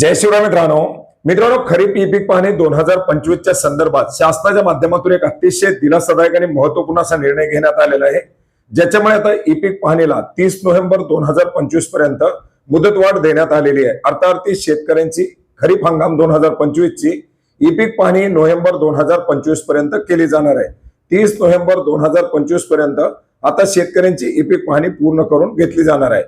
जय शिवराय मित्रांनो. मित्रांनो खरीप ई पीक पाहणी दोन हजार पंचवीसच्या संदर्भात शासनाच्या माध्यमातून एक अतिशय दिलासादायक आणि महत्त्वपूर्ण असा निर्णय घेण्यात आलेला आहे. ज्याच्यामुळे आता ई पीक पाहणीला तीस नोव्हेंबर दोन हजार पंचवीसपर्यंत मुदतवाढ देण्यात आलेली आहे. अर्थार्थी शेतकऱ्यांची खरीप हंगाम दोन हजार पंचवीस ची ई पीक पाहणी नोव्हेंबर दोन हजार पंचवीसपर्यंत केली जाणार आहे. तीस नोव्हेंबर दोन हजार पंचवीसपर्यंत आता शेतकऱ्यांची ई पीक पाहणी पूर्ण करून घेतली जाणार आहे.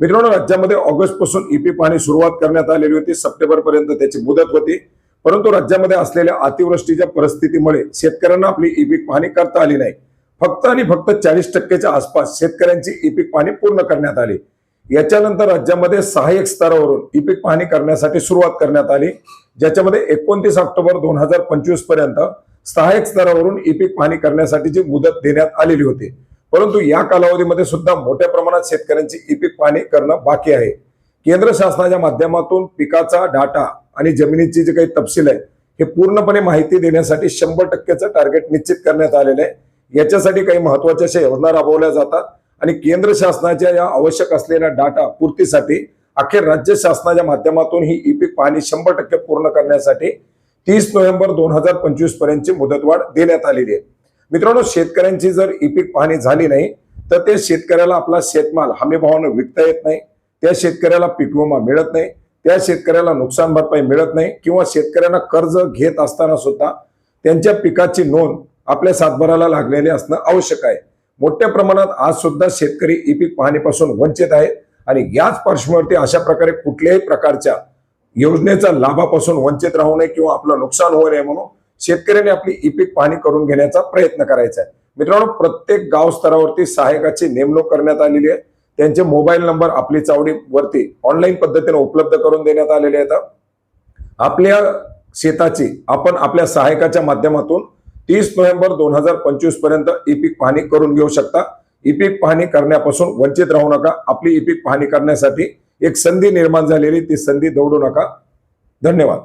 मित्रांनो राज्यामध्ये ऑगस्टपासून ईपी पाहणी सुरुवात करण्यात आलेली होती. सप्टेंबर पर्यंत त्याची मुदत होती. परंतु राज्यामध्ये असलेल्या अतिवृष्टीच्या परिस्थितीमुळे शेतकऱ्यांना आपली ई पीक पाहणी करता आली नाही. फक्त आणि फक्त चाळीस टक्केच्या आसपास शेतकऱ्यांची ई पीक पाहणी पूर्ण करण्यात आली. याच्यानंतर राज्यामध्ये सहाय्यक स्तरावरून ई पीक पाहणी करण्यासाठी सुरुवात करण्यात आली ज्याच्यामध्ये एकोणतीस ऑक्टोबर दोन हजार पंचवीसपर्यंत सहाय्यक स्तरावरून ई पीक पाहणी करण्यासाठीची मुदत देण्यात आलेली होती. परंतु या कालावधीमध्ये सुद्धा मोठ्या प्रमाणात शेतकऱ्यांची ई पीक पाहणी करणं बाकी आहे. केंद्र शासनाच्या माध्यमातून पिकाचा डाटा आणि जमिनीची जे काही तपशील आहे हे पूर्णपणे माहिती देण्यासाठी शंभर टक्केचं टार्गेट निश्चित करण्यात आलेलं आहे. याच्यासाठी काही महत्त्वाच्या अशा योजना राबवल्या जातात आणि केंद्र शासनाच्या या आवश्यक असलेल्या डाटा पूर्तीसाठी अखेर राज्य शासनाच्या माध्यमातून ही ई पीक पाहणी शंभर टक्के पूर्ण करण्यासाठी तीस नोव्हेंबर दोन हजार पंचवीस पर्यंतची मुदतवाढ देण्यात आलेली आहे. मित्रांनो शेतकऱ्यांची जर ई पीक पाहणी झाली नाही तर ते शेतकऱ्याला आपला शेतमाल हमी भावानं विकता येत नाही त्या शेतकऱ्याला पीक विमा मिळत नाही त्या शेतकऱ्याला नुकसान भरपाई मिळत नाही किंवा शेतकऱ्यांना कर्ज घेत असताना सुद्धा त्यांच्या पिकाची नोंद आपल्या सातबाराला लागलेली असणं आवश्यक आहे. मोठ्या प्रमाणात आज सुद्धा शेतकरी ई पीक पाहणीपासून वंचित आहेत आणि याच पार्श्वभूमीवरती अशा प्रकारे कुठल्याही प्रकारच्या योजनेचा लाभापासून वंचित राहू नये किंवा आपलं नुकसान होऊ नये म्हणून शेतकऱ्यांनी आपली ई पीक पाहणी करून घेण्याचा प्रयत्न करायचा आहे. मित्रांनो प्रत्येक गाव स्तरावरती सहायकाची नेमणूक करण्यात आलेली आहे. त्यांचे मोबाईल नंबर आपली चावडीवरती ऑनलाईन पद्धतीने उपलब्ध करून देण्यात आलेले आहेत. आपल्या शेताची आपण आपल्या सहायकाच्या माध्यमातून तीस नोव्हेंबर दोन हजार पंचवीसपर्यंत ई पीक पाहणी करून घेऊ शकता. ई पीक पाहणी करण्यापासून वंचित राहू नका. आपली ई पीक पाहणी करण्यासाठी एक संधी निर्माण झालेली ती संधी दौडू नका. धन्यवाद.